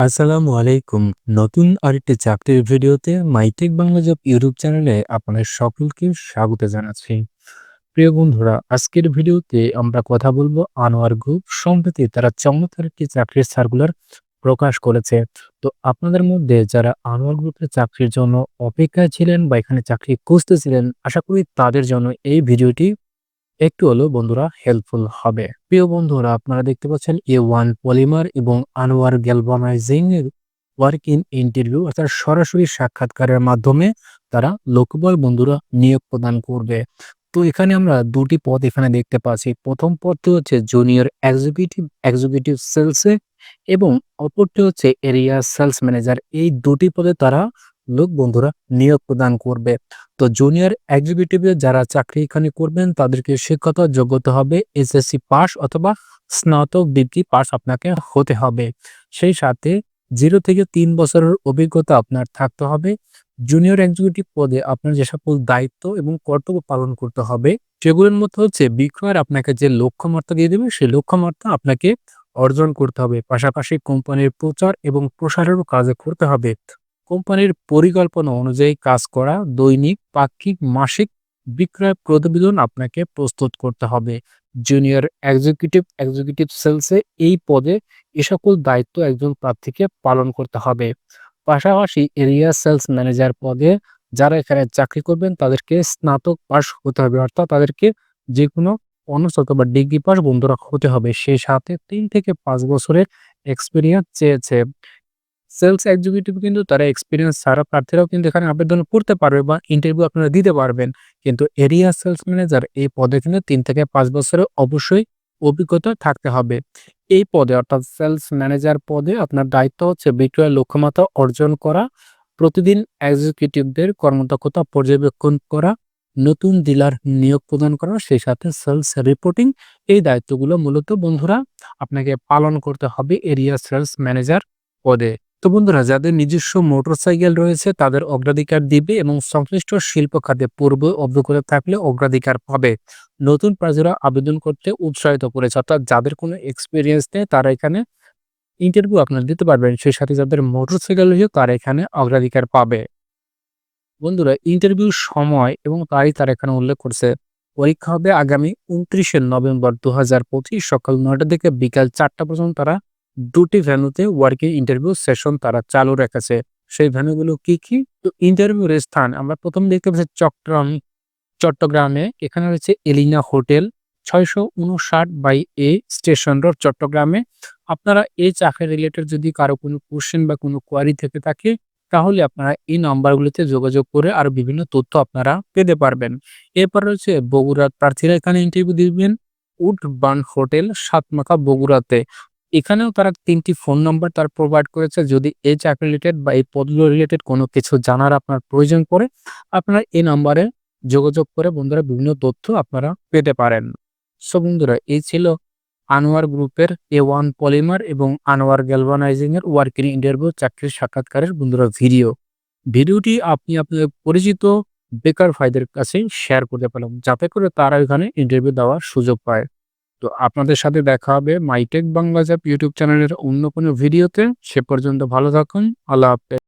আসসালামু আলাইকুম। নতুন আরেকটি চাকরির ভিডিওতে মাইটেক বাংলা জব ইউটিউব চ্যানেলে আপনাদের সকলকে স্বাগত জানাচ্ছি। প্রিয় বন্ধুরা, আজকের ভিডিওতে আমরা কথা বলব আনোয়ার গ্রুপ সম্প্রতি তারা চমৎকার একটি চাকরির সার্কুলার প্রকাশ করেছে। তো আপনাদের মধ্যে যারা আনোয়ার গ্রুপের চাকরির জন্য অপেক্ষায় ছিলেন বা এখানে চাকরি খুঁজতেছিলেন, আশা করি তাদের জন্য এই ভিডিওটি একটু হলেও বন্ধুরা হেল্পফুল হবে। প্রিয় বন্ধুরা, আপনারা দেখতে পাচ্ছেন এ ওয়ান পলিমার এবং আনোয়ার গ্যালভানাইজিং এর ওয়ার্ক ইন ইন্টারভিউ অর্থাৎ সরাসরি সাক্ষাৎকারের মাধ্যমে তারা লোকবল বন্ধুরা নিয়োগ প্রদান করবে। তো এখানে আমরা দুটি পদ এখানে দেখতে পাচ্ছি। প্রথম পদটি হচ্ছে জুনিয়র এক্সিকিউটিভ এক্সিকিউটিভ সেলসে এবং অপরটি হচ্ছে এরিয়া সেলস ম্যানেজার এই দুটি পদে তারা লোক বন্ধুরা নিয়োগ প্রদান করবে। তো জুনিয়র এক্সিকিউটিভে যারা চাকরি এখানে করবেন, তাদেরকে শিক্ষত যোগ্যতা হবে এসএসসি পাস অথবা স্নাতক ডিগ্রি পাস আপনাকে হতে হবে। সেই সাথে জিরো থেকে তিন বছরের অভিজ্ঞতা আপনার থাকতে হবে। জুনিয়র এক্সিকিউটিভ পদে আপনার যে সকল দায়িত্ব এবং কর্তব্য পালন করতে হবে, সেগুলোর মধ্যে হচ্ছে বিক্রয়ের আপনাকে যে লক্ষ্যমাত্রা দিয়ে দেবে, সেই লক্ষ্যমাত্রা আপনাকে অর্জন করতে হবে। পাশাপাশি কোম্পানির প্রচার এবং প্রসারেরও কাজ করতে হবে। কোম্পানির পরিকল্পনা অনুযায়ী কাজ করা, দৈনিক, পাক্ষিক, মাসিক বিক্রয় প্রতিবেদন আপনাকে প্রস্তুত করতে হবে। জুনিয়র এক্সিকিউটিভ এক্সিকিউটিভ সেলসে এই পদে এ সকল দায়িত্ব একজন প্রার্থীকে পালন করতে হবে। পাশাপাশি এরিয়া সেলস ম্যানেজার পদে যারা এখানে চাকরি করবেন, তাদেরকে স্নাতক পাশ হতে হবে, অর্থাৎ তাদেরকে যে কোনো অনার্স অথবা ডিগ্রি পাস রাখা হতে হবে। সেই সাথে তিন থেকে পাঁচ বছরের এক্সপিরিয়েন্স চেয়েছে। সেলস এক্সিকিউটিভ কিন্তু তারা এক্সপিরিয়েন্স ছাড়া প্রার্থীরাও কিন্তু এখানে আবেদন করতে পারবে বা ইন্টারভিউ আপনারা দিতে পারবেন। কিন্তু এরিয়া সেলস ম্যানেজার এই পদে কিন্তু তিন থেকে পাঁচ বছরের অবশ্যই অভিজ্ঞতা থাকতে হবে। এই পদে অর্থাৎ সেলস ম্যানেজার পদে আপনার দায়িত্ব হচ্ছে বিক্রয়ের লক্ষ্যমাত্রা অর্জন করা, প্রতিদিন এক্সিকিউটিভদের কর্মদক্ষতা পর্যবেক্ষণ করা, নতুন ডিলার নিয়োগ প্রদান করা, সেই সাথে সেলস রিপোর্টিং এই দায়িত্বগুলো মূলত বন্ধুরা আপনাকে পালন করতে হবে এরিয়া সেলস ম্যানেজার পদে। তো বন্ধুরা, যাদের নিজস্ব মোটরসাইকেল রয়েছে, তাদের অগ্রাধিকার দিবে এবং সংশ্লিষ্ট শিল্প খাতে পূর্ব অভিজ্ঞতা থাকলে অগ্রাধিকার পাবে। নতুন প্রার্থীরা আবেদন করতে উৎসাহিত করেছে। অর্থাৎ যাদের কোনো এক্সপিরিয়েন্স নেই, তারা এখানে ইন্টারভিউ আপনারা দিতে পারবেন। সেই সাথে যাদের মোটরসাইকেল রয়েছে, তারা এখানে অগ্রাধিকার পাবে। বন্ধুরা ইন্টারভিউ সময় এবং তারিখ তারা এখানে উল্লেখ করছে। পরীক্ষা হবে আগামী উনত্রিশে নভেম্বর দু হাজার পঁচিশ সকাল নয়টা থেকে বিকাল চারটা পর্যন্ত তারা দুটি ভ্যানুতে ওয়ার্কিং ইন্টারভিউ সেশন তারা চালু রেখেছে। সেই ভ্যানুগুলো কি কি? তো ইন্টারভিউর স্থান, আমরা প্রথম দেখতে পাচ্ছি চট্টগ্রাম, চট্টগ্রামে। এখানে রয়েছে এলিনা হোটেল, ছয়শো উনষাট বাই এ স্টেশন রোড চট্টগ্রামে। আপনারা এই চাকরি রিলেটেড যদি কারও কোনো কোশ্চেন বা কোনো কোয়ারি থেকে থাকে, তাহলে আপনারা এই নাম্বারগুলিতে যোগাযোগ করে আর বিভিন্ন তথ্য আপনারা পেতে পারবেন। এরপর রয়েছে বগুড়ার প্রার্থীরা এখানে ইন্টারভিউ দিবেন। উড বান হোটেল, সাতমাখা বগুড়াতে। এখানেও তারা তিনটি ফোন নম্বর তার প্রোভাইড করেছে। যদি এই চাকরি রিলেটেড বা এই পদগুলো রিলেটেড কোনো কিছু জানার আপনার প্রয়োজন পড়ে, আপনারা এই নাম্বারে যোগাযোগ করে বন্ধুরা বিভিন্ন তথ্য আপনারা পেতে পারেন। সো বন্ধুরা, এই ছিল আনোয়ার গ্রুপের এ ওয়ান পলিমার এবং আনোয়ার গ্যালভানাইজিং এর ওয়ার্কিং ইন্টারভিউ চাকরির সাক্ষাৎকারের বন্ধুরা ভিডিও ভিডিওটি আপনি আপনার পরিচিত বেকার ভাইদের কাছে শেয়ার করতে পারলাম যাতে করে তারা এখানে ইন্টারভিউ দেওয়ার সুযোগ পায়। তো আপনাদের সাথে দেখা হবে মাইটেক বাংলা জ্যাপ ইউটিউব চ্যানেলের অন্য কোনো ভিডিওতে সে পর্যন্ত ভালো থাকুন। আল্লাহ হাফেজ।